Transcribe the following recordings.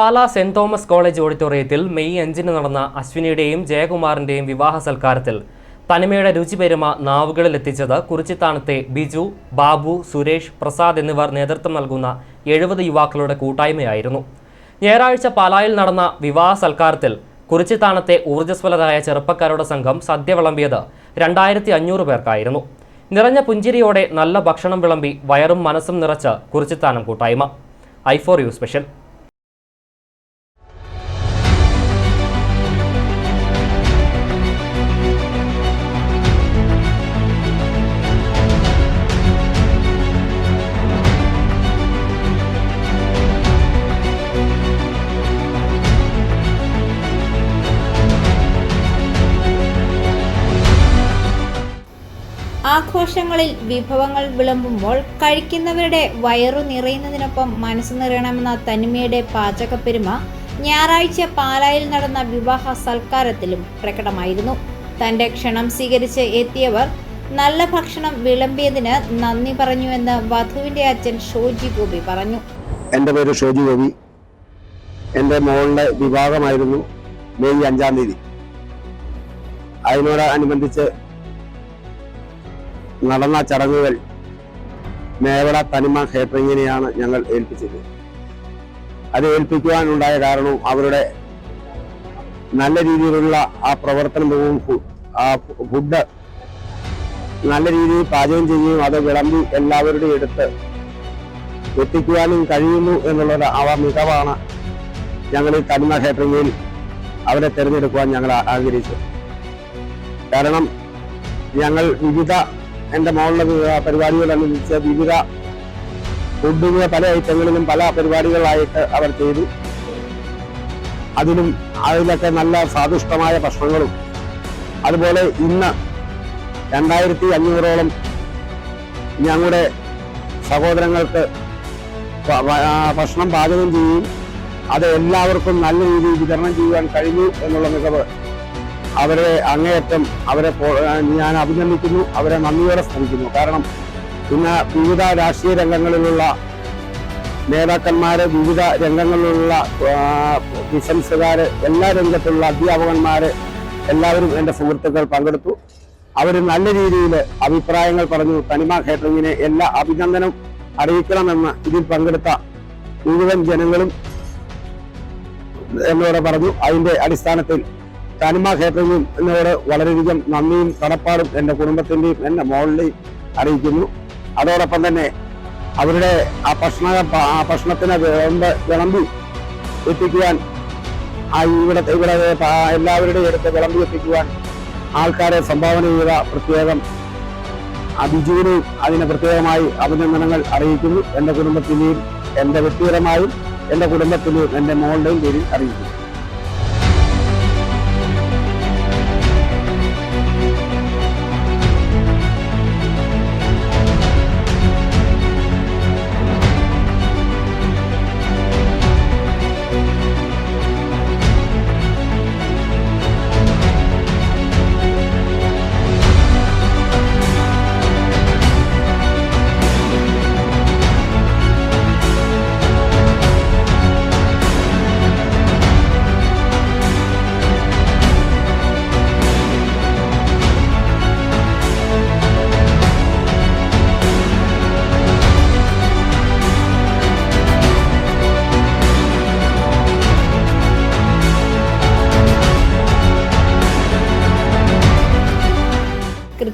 Pala saint Thomas college ഓഡിറ്റോറിയത്തിൽ May അഞ്ചിന് നടന്ന അശ്വിനിയുടെയും ജയകുമാറിന്റെയും വിവാഹ സൽക്കാരത്തിൽ തനിമയുടെ രുചിപെരുമ നാവുകളിൽ എത്തിച്ചത് കുറിച്ചിത്താണത്തെ ബിജു ബാബു സുരേഷ് പ്രസാദ് എന്നിവർ നേതൃത്വം നൽകുന്ന എഴുപത് യുവാക്കളുടെ കൂട്ടായ്മയായിരുന്നു. ഞായറാഴ്ച പാലായിൽ നടന്ന വിവാഹ സൽക്കാരത്തിൽ കുറിച്ചിത്താണത്തെ ഊർജസ്വലരായ ചെറുപ്പക്കാരുടെ സംഘം സദ്യ വിളമ്പിയത് രണ്ടായിരത്തി അഞ്ഞൂറ് പേർക്കായിരുന്നു. നിറഞ്ഞ പുഞ്ചിരിയോടെ നല്ല ഭക്ഷണം വിളമ്പി വയറും മനസ്സും നിറച്ച് കുറിച്ചിത്താനം കൂട്ടായ്മ. I for you special. ആഘോഷങ്ങളിൽ വിഭവങ്ങൾ വിളമ്പുമ്പോൾ കഴിക്കുന്നവരുടെ വയറു നിറയുന്നതിനൊപ്പം മനസ്സ് നിറയണമെന്ന തനിമയുടെ പാചകപ്പെരുമ ഞായറാഴ്ച പാലായിൽ നടന്ന വിവാഹ സൽക്കാരത്തിലും പ്രകടമായിരുന്നു. തന്റെ ക്ഷണം സ്വീകരിച്ച് എത്തിയവർ നല്ല ഭക്ഷണം വിളമ്പിയതിന് നന്ദി പറഞ്ഞുവെന്ന് വധുവിന്റെ അച്ഛൻ ഷോജി ഗോപി പറഞ്ഞു. എന്റെ പേര് ഷോജി ഗോപി. എന്റെ മോളുടെ വിവാഹമായിരുന്നു മെയ് അഞ്ചാം തീയതി. അതിനോടനുബന്ധിച്ച് നടന്ന ചടങ്ങുകൾ മേവട തനിമ ഹേറ്ററിങ്ങിനെയാണ് ഞങ്ങൾ ഏൽപ്പിച്ചത്. അത് ഏൽപ്പിക്കുവാനുണ്ടായ കാരണവും അവരുടെ നല്ല രീതിയിലുള്ള ആ പ്രവർത്തനവും ആ ഫുഡ് നല്ല രീതിയിൽ പാചകം ചെയ്യുകയും അത് വിളമ്പി എല്ലാവരുടെയും എടുത്ത് എത്തിക്കുവാനും കഴിയുന്നു എന്നുള്ളത് അവ മികവാണ് ഞങ്ങൾ ഈ തനിമ ഹേറ്ററിങ്ങിൽ അവരെ തിരഞ്ഞെടുക്കുവാൻ ഞങ്ങൾ ആഗ്രഹിച്ചു കാരണം ഞങ്ങൾ വിവിധ എന്റെ വിവിധ പരിപാടികളനുസരിച്ച് വിവിധ ഫുഡിന് പല ഐറ്റങ്ങളിലും പല പരിപാടികളായിട്ട് അവർ ചെയ്തു. അതിലും അതിലൊക്കെ നല്ല സ്വാദിഷ്ടമായ ഭക്ഷണങ്ങളും. അതുപോലെ ഇന്ന് രണ്ടായിരത്തി അഞ്ഞൂറോളം ഞങ്ങളുടെ സഹോദരങ്ങൾക്ക് ഭക്ഷണം പാചകം ചെയ്യുകയും അത് എല്ലാവർക്കും നല്ല രീതിയിൽ വിതരണം ചെയ്യുവാൻ കഴിഞ്ഞു എന്നുള്ള മികവ് അവരെ അങ്ങേയറ്റം അവരെ ഞാൻ അഭിനന്ദിക്കുന്നു അവരെ നന്ദിയോടെ സ്മരിക്കുന്നു. കാരണം ഇന്ന് വിവിധ രാഷ്ട്രീയ രംഗങ്ങളിലുള്ള നേതാക്കന്മാര് വിവിധ രംഗങ്ങളിലുള്ള ബിസിനസ്സുകാർ എല്ലാ രംഗത്തുള്ള അധ്യാപകന്മാര് എല്ലാവരും എന്റെ സുഹൃത്തുക്കൾ പങ്കെടുത്തു. അവർ നല്ല രീതിയിൽ അഭിപ്രായങ്ങൾ പറഞ്ഞു. തനിമ കേറ്ററിങ്ങിനെ എല്ലാ അഭിനന്ദനം അറിയിക്കണമെന്ന് ഇതിൽ പങ്കെടുത്ത മുഴുവൻ ജനങ്ങളും എന്നോട് പറഞ്ഞു. അതിന്റെ അടിസ്ഥാനത്തിൽ തനിമ ക്ഷേത്രങ്ങളും എന്നോട് വളരെയധികം നന്ദിയും കടപ്പാടും എന്റെ കുടുംബത്തിന്റെയും എന്റെ മോളിന്റെയും അറിയിക്കുന്നു. അതോടൊപ്പം തന്നെ അവരുടെ ആ ഭക്ഷണ ആ ഭക്ഷണത്തിന് വിളമ്പ് വിളമ്പി എത്തിക്കുവാൻ ആ ഇവിടെ ഇവിടെ എല്ലാവരുടെയും അടുത്ത് വിളമ്പി എത്തിക്കുവാൻ ആൾക്കാരെ സംഭാവന ചെയ്ത പ്രത്യേകം ആ ബിജുവിനെയും അതിന് പ്രത്യേകമായി അഭിനന്ദനങ്ങൾ അറിയിക്കുന്നു. എന്റെ കുടുംബത്തിന്റെയും എന്റെ വ്യക്തിപരമായും എന്റെ കുടുംബത്തിന്റെയും എന്റെ മോളുടെയും പേരിൽ അറിയിക്കുന്നു.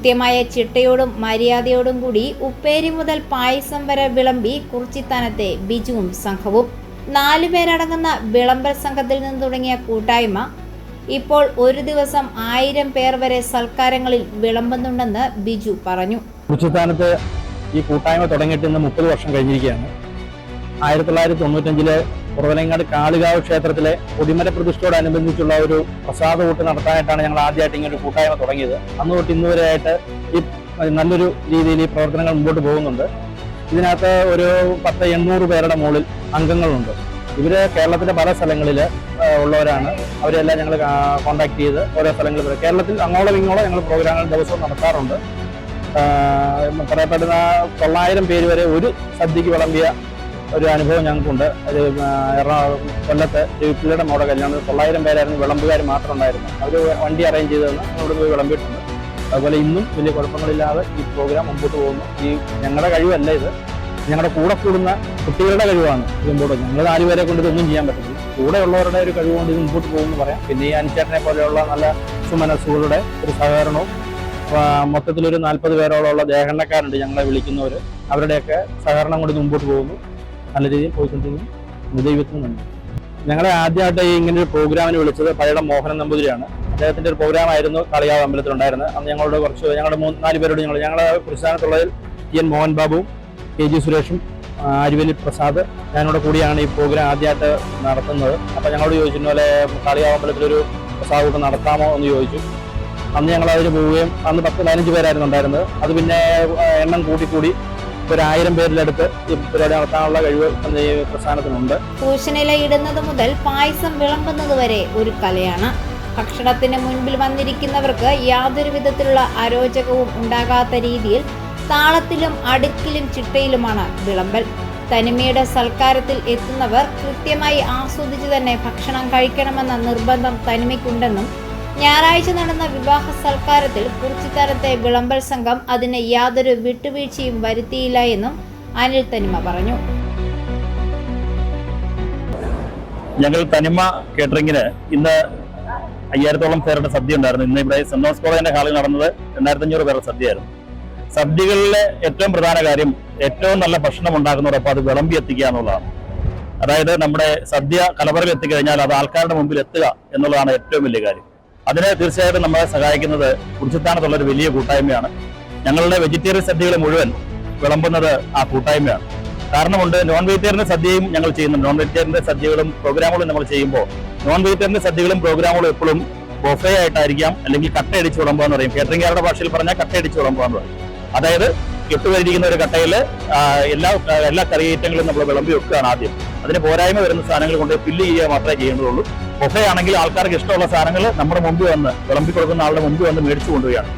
കൃത്യമായ ചിട്ടയോടും മര്യാദയോടും കൂടി ഉപ്പേരി മുതൽ പായസം വരെ വിളമ്പി കുറിച്ചിത്താനത്തെ ബിജുവും സംഘവും. നാലു പേരടങ്ങുന്ന വിളംബര സംഘത്തിൽ നിന്ന് തുടങ്ങിയ കൂട്ടായ്മ ഇപ്പോൾ ഒരു ദിവസം ആയിരം പേർ വരെ സൽക്കാരങ്ങളിൽ വിളമ്പുന്നുണ്ടെന്ന് ബിജു പറഞ്ഞു. കുറിച്ചിത്താനത്ത് ഈ കൂട്ടായ്മ തുടങ്ങിയിട്ട് ഇന്ന് മുപ്പത് വർഷം കഴിഞ്ഞിരിക്കുകയാണ്. ആയിരത്തി തൊള്ളായിരത്തി തൊണ്ണൂറ്റഞ്ചിൽ കുറവലങ്ങാട് കാളികാവ് ക്ഷേത്രത്തിലെ കൊടിമര പ്രതിഷ്ഠയോടനുബന്ധിച്ചുള്ള ഒരു പ്രസാദ കൂട്ട് നടത്താനായിട്ടാണ് ഞങ്ങൾ ആദ്യമായിട്ട് ഇങ്ങനെ ഒരു കൂട്ടായ്മ തുടങ്ങിയത്. അന്ന് തൊട്ട് ഇന്ന് വരെയായിട്ട് ഈ നല്ലൊരു രീതിയിൽ ഈ പ്രവർത്തനങ്ങൾ മുമ്പോട്ട് പോകുന്നുണ്ട്. ഇതിനകത്ത് ഒരു പത്ത് എണ്ണൂറ് പേരുടെ മുകളിൽ അംഗങ്ങളുണ്ട്. ഇവർ കേരളത്തിലെ പല സ്ഥലങ്ങളിൽ ഉള്ളവരാണ്. അവരെല്ലാം ഞങ്ങൾ കോൺടാക്ട് ചെയ്ത് ഓരോ സ്ഥലങ്ങളിൽ. കേരളത്തിൽ അങ്ങോളം ഇങ്ങോളം ഞങ്ങൾ പ്രോഗ്രാമുകൾ ദിവസവും നടത്താറുണ്ട്. പറയപ്പെടുന്ന തൊള്ളായിരം പേര് വരെ ഒരു സദ്യക്ക് വിളമ്പിയ ഒരു അനുഭവം ഞങ്ങൾക്കുണ്ട്. അത് എറണാകുളം കൊല്ലത്ത് രവിപ്പിള്ളയുടെ മോടെ കല്യാണം തൊള്ളായിരം പേരായിരുന്നു വിളമ്പുകാർ മാത്രം ഉണ്ടായിരുന്നു അവർ വണ്ടി അറേഞ്ച് ചെയ്തതെന്ന് അവിടെ പോയി വിളമ്പിയിട്ടുണ്ട്. അതുപോലെ ഇന്നും വലിയ കുഴപ്പങ്ങളില്ലാതെ ഈ പ്രോഗ്രാം മുമ്പോട്ട് പോകുന്നു. ഈ ഞങ്ങളുടെ കഴിവല്ല ഇത്. ഞങ്ങളുടെ കൂടെ കൂടുന്ന കുട്ടികളുടെ കഴിവാണ് ഇത് മുമ്പോട്ട് ഞങ്ങൾ നാലുപേരെ കൊണ്ട് ഇതൊന്നും ചെയ്യാൻ പറ്റില്ല. കൂടെ ഉള്ളവരുടെ ഒരു കഴിവ് കൊണ്ട് ഇത് മുമ്പോട്ട് പോകുമെന്ന് പറയാം. പിന്നെ ഈ അനുചേട്ടനെ പോലെയുള്ള നല്ല സുമനസ്സുകളുടെ ഒരു സഹകരണവും മൊത്തത്തിലൊരു നാൽപ്പത് പേരോളമുള്ള ദേഹണ്ണക്കാരുണ്ട് ഞങ്ങളെ വിളിക്കുന്നവർ അവരുടെയൊക്കെ സഹകരണം കൊണ്ട് മുമ്പോട്ട് പോകുന്നു. നല്ല രീതിയിൽ പോയിക്കൊണ്ടിരിക്കുന്നു. ദൈവത്തിന് നന്ദി. ഞങ്ങളെ ആദ്യമായിട്ട് ഇങ്ങനെ ഒരു പ്രോഗ്രാമിന് വിളിച്ചത് പഴയ മോഹനൻ നമ്പൂതിരിയാണ്. അദ്ദേഹത്തിന്റെ ഒരു പ്രോഗ്രാം ആയിരുന്നു കളിയാവ് അമ്പലത്തിലുണ്ടായിരുന്നത്. അന്ന് ഞങ്ങളോട് കുറച്ച് ഞങ്ങളുടെ മൂന്ന് നാല് പേരോട് ഞങ്ങൾ ഞങ്ങളുടെ പ്രസ്ഥാനത്തുള്ളതിൽ T N Mohan Babu K G സുരേഷും അരുവലി പ്രസാദ് ഞാനിവിടെ കൂടിയാണ് ഈ പ്രോഗ്രാം ആദ്യമായിട്ട് നടത്തുന്നത്. അപ്പോൾ ഞങ്ങളോട് ചോദിച്ചിരുന്ന പോലെ കളിയാവ് അമ്പലത്തിലൊരു പ്രസാദ് കൂട്ടം നടത്താമോ? എന്ന് ചോദിച്ചു. അന്ന് ഞങ്ങൾ അതിന് പോവുകയും അന്ന് പത്ത് പതിനഞ്ച് പേരായിരുന്നു ഉണ്ടായിരുന്നത്. അത് പിന്നെ എണ്ണം കൂട്ടിക്കൂടി ഒരു ആയിരം പേരിലെടുത്ത് ഈ പരിപാടി നടത്താനുള്ള കഴിവ് പ്രസ്ഥാനത്തിനുണ്ട്. പൂശനില ഇടുന്നത് മുതൽ പായസം വിളമ്പുന്നത് വരെ ഒരു കലയാണ്. ഭക്ഷണത്തിന് മുൻപിൽ വന്നിരിക്കുന്നവർക്ക് യാതൊരു വിധത്തിലുള്ള അരോചകവും ഉണ്ടാകാത്ത രീതിയിൽ താളത്തിലും അടുക്കിലും ചിട്ടയിലുമാണ് വിളമ്പൽ. തനിമയുടെ സൽക്കാരത്തിൽ എത്തുന്നവർ കൃത്യമായി ആസ്വദിച്ച് തന്നെ ഭക്ഷണം കഴിക്കണമെന്ന നിർബന്ധം തനിമയ്ക്കുണ്ടെന്നും ഞായറാഴ്ച നടന്ന വിവാഹ സൽക്കാരത്തിൽ കുറിച്ചിത്തരത്തെ വിളമ്പൽ സംഘം അതിന് യാതൊരു വിട്ടുവീഴ്ചയും വരുത്തിയില്ല എന്നും അനിൽ തനിമ പറഞ്ഞു. ഞങ്ങൾ തനിമ കേറ്ററിംഗിന് ഇന്ന് അയ്യായിരത്തോളം പേരുടെ സദ്യ ഉണ്ടായിരുന്നു ഇന്ന് ഇവിടെ സെന്റ് തോമസ് കോളേജിന്റെ ഹാളിൽ നടന്നത് രണ്ടായിരത്തി അഞ്ഞൂറ് പേരുടെ സദ്യയായിരുന്നു. സദ്യകളിലെ ഏറ്റവും പ്രധാന കാര്യം ഏറ്റവും നല്ല ഭക്ഷണം ഉണ്ടാക്കുന്നതോടൊപ്പം അത് വിളമ്പി എത്തിക്കുക എന്നുള്ളതാണ്. അതായത് നമ്മുടെ സദ്യ കലവറയിൽ എത്തിക്കഴിഞ്ഞാൽ അത് ആൾക്കാരുടെ മുമ്പിൽ എത്തുക എന്നുള്ളതാണ് ഏറ്റവും വലിയ കാര്യം. അതിന് തീർച്ചയായിട്ടും നമ്മളെ സഹായിക്കുന്നത് കുറിച്ചിത്താനത്തുള്ള ഒരു വലിയ കൂട്ടായ്മയാണ്. ഞങ്ങളുടെ വെജിറ്റേറിയൻ സദ്യകൾ മുഴുവൻ വിളമ്പുന്നത് ആ കൂട്ടായ്മയാണ്. കാരണമുണ്ട് നോൺ വെജിറ്റേറിയൻ സദ്യയും ഞങ്ങൾ ചെയ്യുന്നുണ്ട് നോൺ വെജിറ്റേറിയൻ സദ്യകളും പ്രോഗ്രാമുകളും നമ്മൾ ചെയ്യുമ്പോൾ നോൺ വെജിറ്റേറിയൻ സദ്യകളും പ്രോഗ്രാമുകളും എപ്പോഴും ബൊഫേ ആയിട്ടായിരിക്കാം അല്ലെങ്കിൽ കട്ടയടിച്ച് വിളമ്പുക എന്ന് പറയും. കേറ്ററിംഗുകാരുടെ ഭാഷയിൽ പറഞ്ഞാൽ കട്ടയടിച്ച് വിളമ്പുക എന്ന് പറയും. അതായത് കെട്ടുവരിയിരിക്കുന്ന ഒരു കട്ടയിൽ എല്ലാ എല്ലാ കറിയേറ്റങ്ങളും നമ്മൾ വിളമ്പി വെക്കുകയാണ് ആദ്യം. അതിന് പോരായ്മ വരുന്ന സാധനങ്ങൾ കൊണ്ട് ഫില്ല് ചെയ്യുക മാത്രമേ ചെയ്യേണ്ടതുള്ളൂ ബൊഫേ ആൾക്കാർക്ക് ഇഷ്ടമുള്ള സാധനങ്ങൾ നമ്മുടെ മുമ്പ് വന്ന് വിളമ്പി കൊടുക്കുന്ന ആളുടെ മുമ്പ് വന്ന് മേടിച്ചു കൊണ്ടുപോവുകയാണ്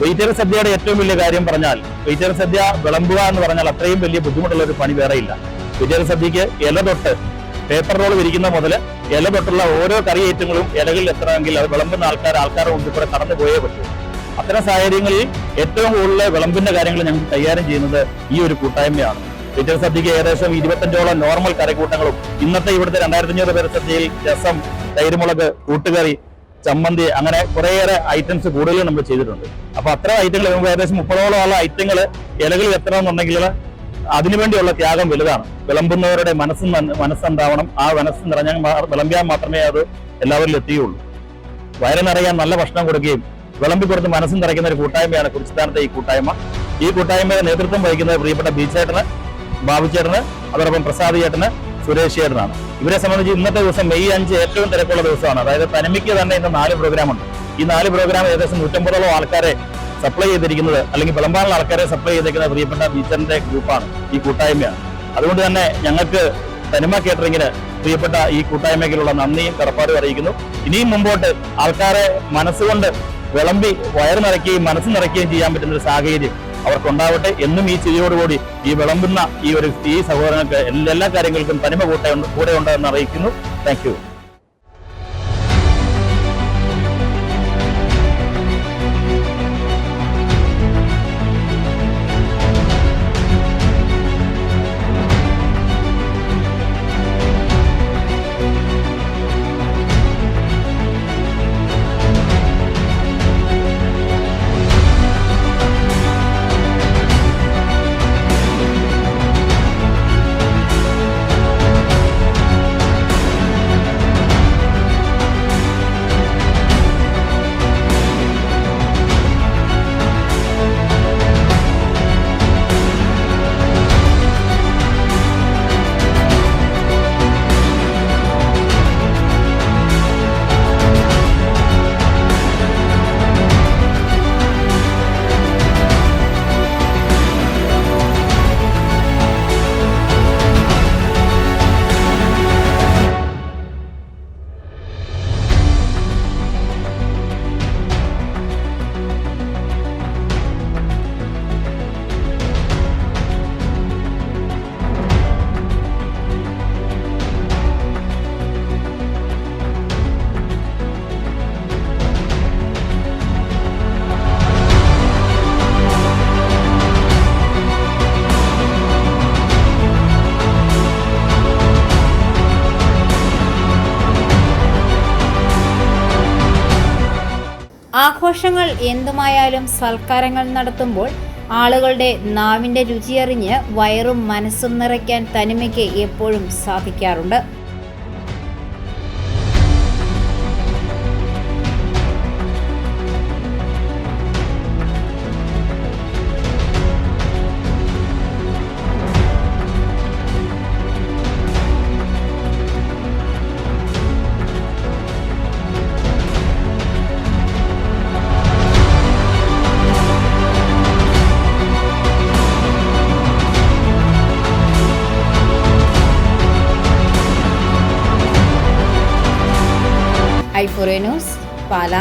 വെജിറ്റേറിയൻ സദ്യയുടെ ഏറ്റവും വലിയ കാര്യം പറഞ്ഞാൽ വെജിറ്റേറിയൻ സദ്യ വിളമ്പുക എന്ന് പറഞ്ഞാൽ അത്രയും വലിയ ബുദ്ധിമുട്ടുള്ള ഒരു പണി വേറെ ഇല്ല വെജിറ്റേറിയൻ സദ്യക്ക് ഇല തൊട്ട് പേപ്പർ റോൾ വിരിക്കുന്ന മുതൽ ഇല തൊട്ടുള്ള ഓരോ കറി ഐറ്റങ്ങളും ഇലകളിൽ എത്തണമെങ്കിൽ അത് വിളമ്പുന്ന ആൾക്കാർ ആൾക്കാരുടെ മുമ്പിൽ കൂടെ കടന്നു പോയേ പറ്റൂ. അത്തരം സാഹചര്യങ്ങളിൽ ഏറ്റവും കൂടുതൽ വിളമ്പിന്റെ കാര്യങ്ങൾ ഞങ്ങൾ കൈകാര്യം ചെയ്യുന്നത് ഈ ഒരു കൂട്ടായ്മയാണ്. വെജിറ്റേറിയൻ സദ്യക്ക് ഏകദേശം ഇരുപത്തഞ്ചോളം നോർമൽ കറിക്കൂട്ടങ്ങളും. ഇന്നത്തെ ഇവിടുത്തെ രണ്ടായിരത്തി അഞ്ഞൂറ് പേരുടെ സദ്യയിൽ രസം തൈരുമുളക് കൂട്ടുകറി ചമ്മന്തി അങ്ങനെ കുറേയേറെ ഐറ്റംസ് കൂടുതൽ നമ്മൾ ചെയ്തിട്ടുണ്ട്. അപ്പൊ അത്ര ഐറ്റങ്ങൾ നമുക്ക് ഏകദേശം മുപ്പതോളം ഉള്ള ഐറ്റങ്ങൾ ഇലകളിൽ എത്തണമെന്നുണ്ടെങ്കിൽ അതിനുവേണ്ടിയുള്ള ത്യാഗം വലുതാണ്. വിളമ്പുന്നവരുടെ മനസ്സ് മനസ്സുണ്ടാവണം. ആ മനസ്സ് നിറഞ്ഞാൽ വിളമ്പിയാൽ മാത്രമേ അത് എല്ലാവരിലും എത്തിയുള്ളൂ. വയറിനറിയാൻ നിറയാൻ നല്ല ഭക്ഷണം കൊടുക്കുകയും വിളമ്പി കൊടുത്ത് മനസ്സും നിറയ്ക്കുന്ന ഒരു കൂട്ടായ്മയാണ് കുറിച്ചിത്താനത്തെ ഈ കൂട്ടായ്മ. ഈ കൂട്ടായ്മയുടെ നേതൃത്വം വഹിക്കുന്നത് പ്രിയപ്പെട്ട ബീച്ചേട്ടന് ബാബുചേട്ടന് അതോടൊപ്പം പ്രസാദ് ചേട്ടന് സുരേഷ് ചേട്ടനാണ്. ഇവരെ സംബന്ധിച്ച് ഇന്നത്തെ ദിവസം മെയ് അഞ്ച് ഏറ്റവും തിരക്കുള്ള ദിവസമാണ്. അതായത് തനിമയ്ക്ക് തന്നെ ഇന്ന് നാല് പ്രോഗ്രാമുണ്ട് ഈ നാല് പ്രോഗ്രാം ഏകദേശം നൂറ്റമ്പതോളം ആൾക്കാരെ സപ്ലൈ ചെയ്തിരിക്കുന്നത് അല്ലെങ്കിൽ വിളമ്പാനുള്ള ആൾക്കാരെ സപ്ലൈ ചെയ്തിരിക്കുന്ന പ്രിയപ്പെട്ട ബീച്ചറിന്റെ ഗ്രൂപ്പാണ് ഈ കൂട്ടായ്മയാണ്. അതുകൊണ്ട് തന്നെ ഞങ്ങൾക്ക് തനിമ കേറ്ററിങ്ങിന് പ്രിയപ്പെട്ട ഈ കൂട്ടായ്മയ്ക്കുള്ള നന്ദിയും കടപ്പാടും അറിയിക്കുന്നു. ഇനിയും മുമ്പോട്ട് ആൾക്കാരെ മനസ്സുകൊണ്ട് വിളമ്പി വയറ് നിറയ്ക്കുകയും മനസ്സ് നിറയ്ക്കുകയും ചെയ്യാൻ പറ്റുന്ന ഒരു സാഹചര്യം അവർക്കുണ്ടാവട്ടെ എന്നും ഈ ചിരിയോടുകൂടി ഈ വിളമ്പുന്ന ഈ ഒരു ഈ സഹോദരങ്ങൾക്ക് എല്ലാ കാര്യങ്ങൾക്കും തനിമ കൂടെ കൂടെ ഉണ്ടെന്ന് അറിയിക്കുന്നു. താങ്ക് ആഘോഷങ്ങൾ എന്തുമായാലും സൽക്കാരങ്ങൾ നടത്തുമ്പോൾ ആളുകളുടെ നാവിന്റെ രുചിയറിഞ്ഞ് വയറും മനസ്സും നിറയ്ക്കാൻ തനിമയ്ക്ക് എപ്പോഴും സാധിക്കാറുണ്ട്. ന്യൂസ് പാല